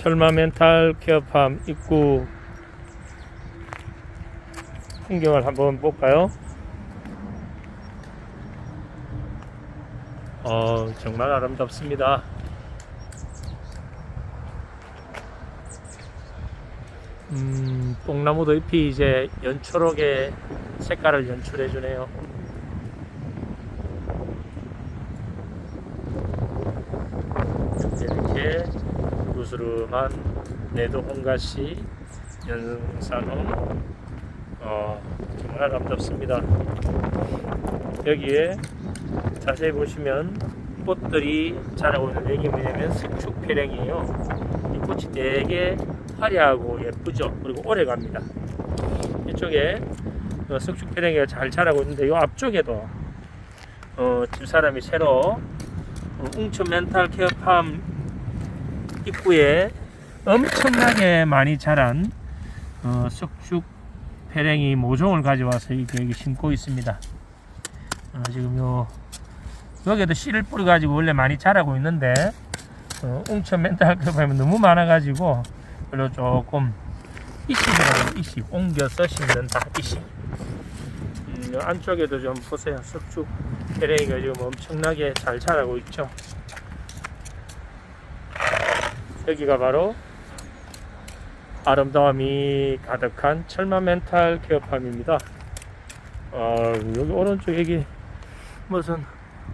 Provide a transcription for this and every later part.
철마 멘탈 케어팜 입구 풍경을 한번 볼까요? 어, 정말 아름답습니다. 음, 뽕나무도 잎이 이제 연초록의 색깔을 연출해 주네요. 이렇게 구스름한 내도 홍가시 연산홍 어, 정말 아름답습니다. 여기에 자세히 보시면 꽃들이 있는데 이게 뭐냐면 석축패령이에요. 이 꽃이 되게 화려하고 예쁘죠. 그리고 오래 갑니다. 이쪽에 어, 석축패령이가 잘 자라고 있는데 이 앞쪽에도 어, 집사람이 새로 어, 웅천 멘탈 케어 팜 입구에 엄청나게 많이 자란 어, 석축 페랭이 모종을 가져와서 여기 심고 있습니다. 어, 지금 요 여기에도 씨를 뿌려 가지고 원래 많이 자라고 있는데 어, 웅천 멘탈 케어팜이 너무 많아가지고 별로 조금 이식이라고 이식 옮겨서 심는다 이식. 음, 요 안쪽에도 좀 보세요. 석축 페랭이가 지금 엄청나게 잘 자라고 있죠. 여기가 바로 아름다움이 가득한 철마 멘탈 케어팜입니다. 아, 여기 오른쪽 여기 무슨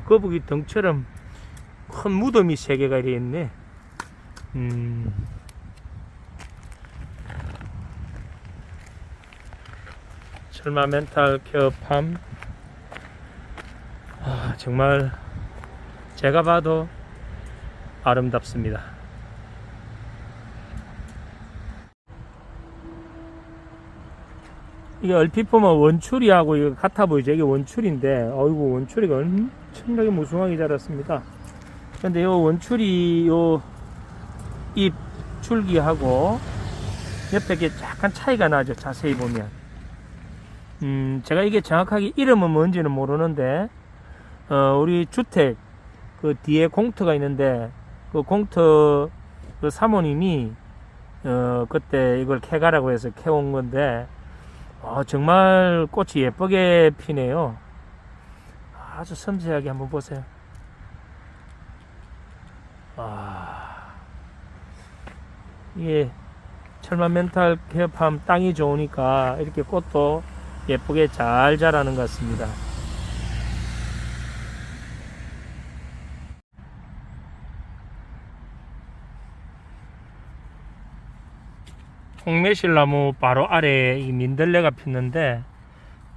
거북이 덩처럼 큰 무덤이 세 개가 이렇게 있네. 음. 철마 멘탈 케어팜 아, 정말 제가 봐도 아름답습니다. 이게 얼핏 보면 원추리하고 이거 같아 보이죠? 이게 원추리인데, 어이구, 원추리가 엄청나게 무성하게 자랐습니다. 근데 요 원추리, 요, 잎 줄기하고 옆에 이게 약간 차이가 나죠? 자세히 보면. 음, 제가 이게 정확하게 이름은 뭔지는 모르는데, 어, 우리 주택, 그 뒤에 공터가 있는데, 그 공터 그 사모님이, 어, 그때 이걸 캐가라고 해서 캐온 건데, 어, 정말 꽃이 예쁘게 피네요. 아주 섬세하게 한번 보세요. 아, 이게 철만 멘탈 케어팜 땅이 좋으니까 이렇게 꽃도 예쁘게 잘 자라는 것 같습니다. 홍매실나무 바로 아래에 이 민들레가 피는데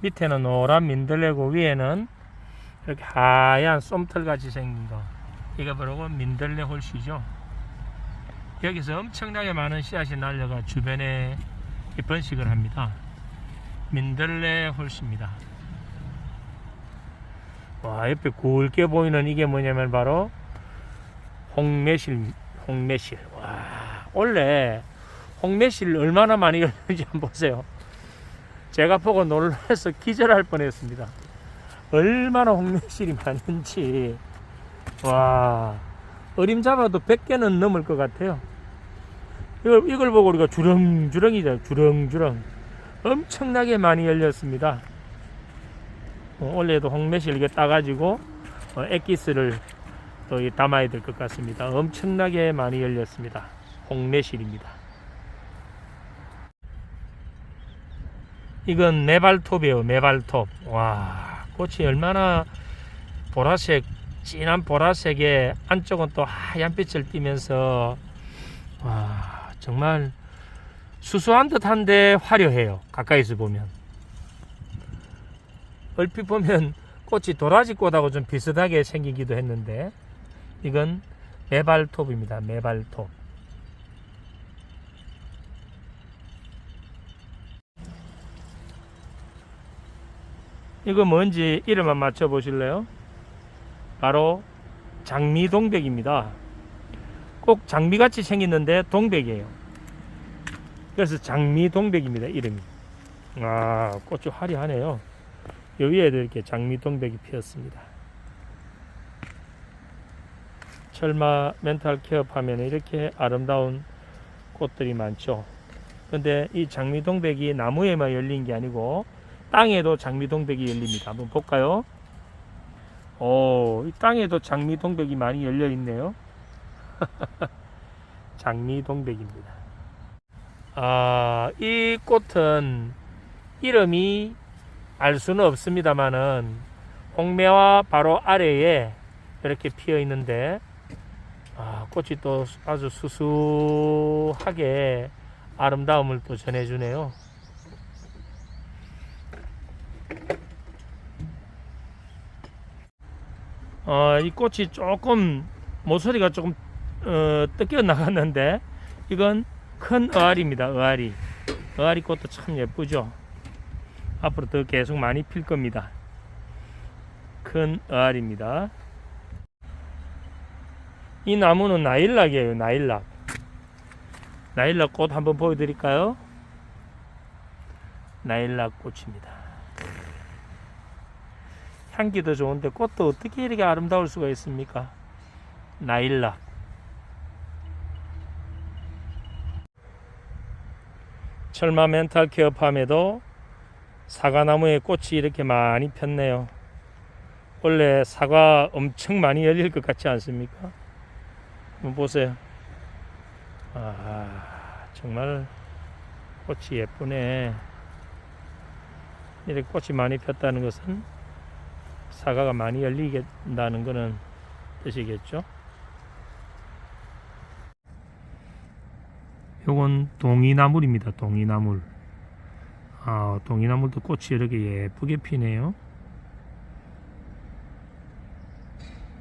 밑에는 노란 민들레고 위에는 이렇게 하얀 솜털 같이 생긴 거. 이게 바로 그 민들레 홀씨죠. 여기서 엄청나게 많은 씨앗이 날려가 주변에 이 번식을 합니다. 민들레 홀씨입니다. 와 옆에 굵게 보이는 이게 뭐냐면 바로 홍매실 홍매실. 와 원래 홍매실 얼마나 많이 열리는지 한번 보세요. 제가 보고 놀라서 기절할 뻔했습니다. 얼마나 홍매실이 많은지 와 어림 잡아도 100개는 넘을 것 같아요. 이걸, 이걸 보고 우리가 주렁주렁이죠. 주렁주렁 엄청나게 많이 열렸습니다. 어, 원래도 홍매실 이게 따가지고 어, 액기스를 또 담아야 될 것 같습니다. 엄청나게 많이 열렸습니다. 홍매실입니다. 이건 메발톱이에요. 메발톱. 와, 꽃이 얼마나 보라색, 진한 보라색에 안쪽은 또 하얀 빛을 띠면서 와, 정말 수수한 듯한데 화려해요. 가까이서 보면. 얼핏 보면 꽃이 도라지 꽃하고 좀 비슷하게 생기기도 했는데 이건 메발톱입니다. 메발톱. 이거 뭔지 이름 한번 맞춰 보실래요? 바로 장미동백입니다. 꼭 장미같이 생겼는데 동백이에요. 그래서 장미동백입니다. 이름이. 아, 꽃이 화려하네요. 요 위에도 이렇게 장미동백이 피었습니다. 철마 멘탈 케어 파면은 이렇게 아름다운 꽃들이 많죠. 근데 이 장미동백이 나무에만 열린 게 아니고 땅에도 장미 동백이 열립니다. 한번 볼까요? 오, 이 땅에도 장미 동백이 많이 열려 있네요. 장미 동백입니다. 아, 이 꽃은 이름이 알 수는 없습니다만은 홍매화 바로 아래에 이렇게 피어 있는데 아, 꽃이 또 아주 수수하게 아름다움을 또 전해주네요. 어, 이 꽃이 조금 모서리가 조금 어, 뜯겨 나갔는데 이건 큰 어아리입니다. 어아리. 어아리 꽃도 참 예쁘죠. 앞으로 더 계속 많이 필 겁니다. 큰 어아리입니다. 이 나무는 나일락이에요. 나일락. 나일락 꽃 한번 보여드릴까요? 나일락 꽃입니다. 향기도 좋은데 꽃도 어떻게 이렇게 아름다울 수가 있습니까? 나일락. 철마 멘탈 케어 팜에도 사과나무에 꽃이 이렇게 많이 폈네요. 원래 사과 엄청 많이 열릴 것 같지 않습니까? 한번 보세요. 아, 정말 꽃이 예쁘네. 이렇게 꽃이 많이 폈다는 것은 사과가 많이 열리겠다는 것은 뜻이겠죠. 요건 동이나물입니다. 동이나물. 아, 동이나물도 꽃이 이렇게 예쁘게 피네요.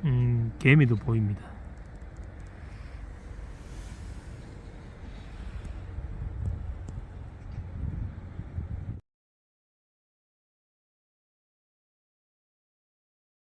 음, 개미도 보입니다.